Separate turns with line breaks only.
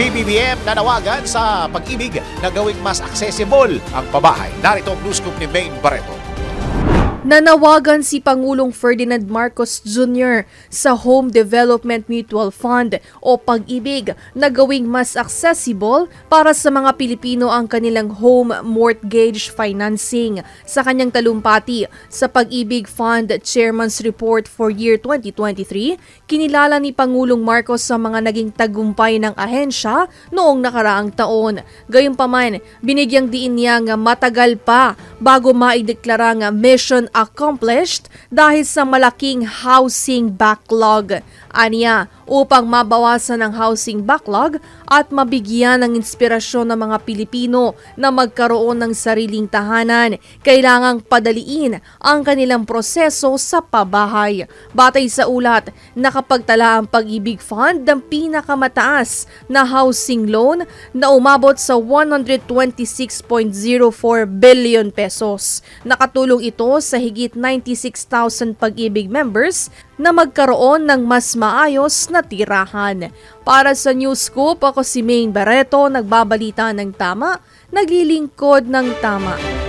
PBBM nanawagan sa pag-ibig na gawing mas accessible ang pabahay. Narito ang news ni Maine Barreto.
Nanawagan si Pangulong Ferdinand Marcos Jr. sa Home Development Mutual Fund o Pag-ibig na gawing mas accessible para sa mga Pilipino ang kanilang home mortgage financing. Sa kanyang talumpati sa Pag-ibig Fund Chairman's Report for Year 2023, kinilala ni Pangulong Marcos sa mga naging tagumpay ng ahensya noong nakaraang taon. Gayunpaman, binigyang diin niya nga matagal pa bago maideklara nga mission accomplished dahil sa malaking housing backlog. Aniya, upang mabawasan ang housing backlog at mabigyan ng inspirasyon ng mga Pilipino na magkaroon ng sariling tahanan, kailangang padaliin ang kanilang proseso sa pabahay. Batay sa ulat, nakapagtala ang Pag-ibig Fund ng pinakamataas na housing loan na umabot sa 126.04 billion pesos. Nakatulong ito sa higit 96,000 Pag-ibig members na magkaroon ng mas maayos na tirahan. Para sa News Scoop, ako si Maine Barreto, nagbabalita ng tama, naglilingkod ng tama.